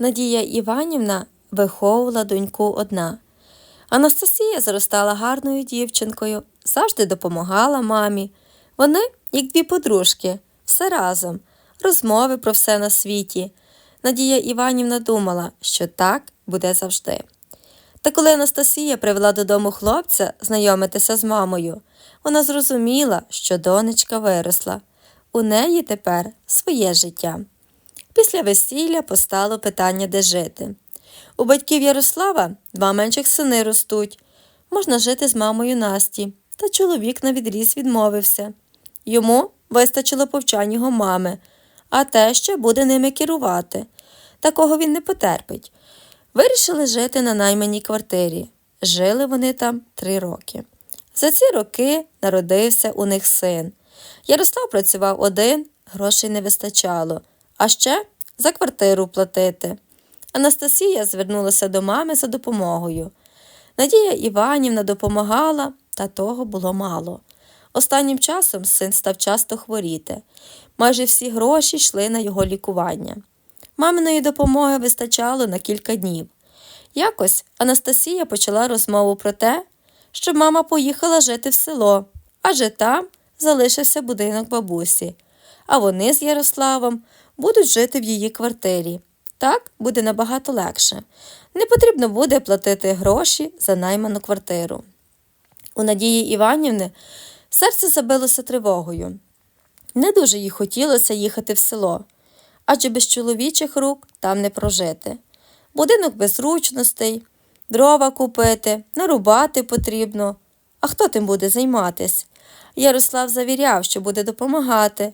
Надія Іванівна виховувала доньку одна. Анастасія зростала гарною дівчинкою, завжди допомагала мамі. Вони, як дві подружки, все разом, розмови про все на світі. Надія Іванівна думала, що так буде завжди. Та коли Анастасія привела додому хлопця знайомитися з мамою, вона зрозуміла, що донечка виросла. У неї тепер своє життя. Після весілля постало питання, де жити. У батьків Ярослава два менших сини ростуть. Можна жити з мамою Насті, та чоловік на відріз відмовився. Йому вистачило повчань його мами, а те ще буде ними керувати. Такого він не потерпить. Вирішили жити на найманій квартирі. Жили вони там три роки. За ці роки народився у них син. Ярослав працював один, грошей не вистачало, а ще за квартиру платити. Анастасія звернулася до мами за допомогою. Надія Іванівна допомагала, та того було мало. Останнім часом син став часто хворіти. Майже всі гроші йшли на його лікування. Маминої допомоги вистачало на кілька днів. Якось Анастасія почала розмову про те, що мама поїхала жити в село, адже там залишився будинок бабусі, а вони з Ярославом будуть жити в її квартирі. Так буде набагато легше. Не потрібно буде платити гроші за найману квартиру. У Надії Іванівни серце забилося тривогою. Не дуже їй хотілося їхати в село, адже без чоловічих рук там не прожити. Будинок без зручностей, дрова купити, нарубати потрібно. А хто тим буде займатись? Ярослав завіряв, що буде допомагати,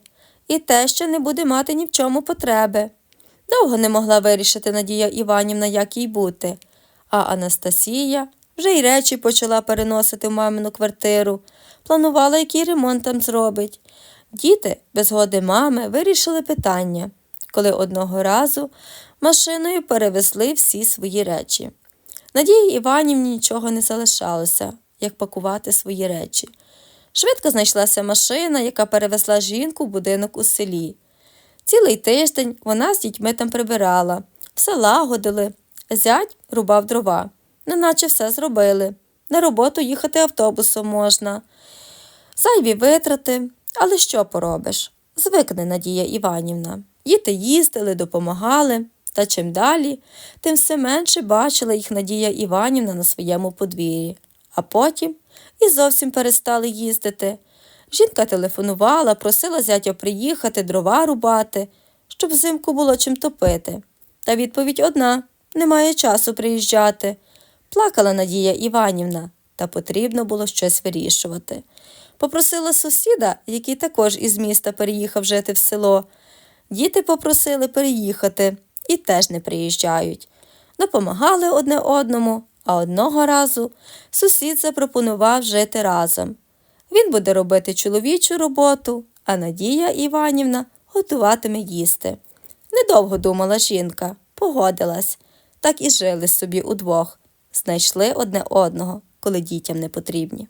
і те, що не буде мати ні в чому потреби. Довго не могла вирішити Надія Іванівна, як їй бути, а Анастасія вже й речі почала переносити в мамину квартиру, планувала, який ремонт там зробить. Діти, без згоди мами, вирішили питання, коли одного разу машиною перевезли всі свої речі. Надії Іванівні нічого не залишалося, як пакувати свої речі. Швидко знайшлася машина, яка перевезла жінку в будинок у селі. Цілий тиждень вона з дітьми там прибирала, все лагодили, зять рубав дрова, неначе все зробили. На роботу їхати автобусом можна. Зайві витрати, але що поробиш? Звикне Надія Іванівна. Діти їздили, допомагали, та чим далі, тим все менше бачила їх Надія Іванівна на своєму подвір'ї, а потім і зовсім перестали їздити. Жінка телефонувала, просила зятя приїхати, дрова рубати, щоб взимку було чим топити. Та відповідь одна немає часу приїжджати. Плакала Надія Іванівна, та потрібно було щось вирішувати. Попросила сусіда, який також із міста переїхав жити в село. Діти попросили переїхати і теж не приїжджають. Допомагали одне одному, а одного разу сусід запропонував жити разом. Він буде робити чоловічу роботу, а Надія Іванівна готуватиме їсти. Недовго думала жінка, погодилась, так і жили собі удвох, знайшли одне одного, коли дітям не потрібні.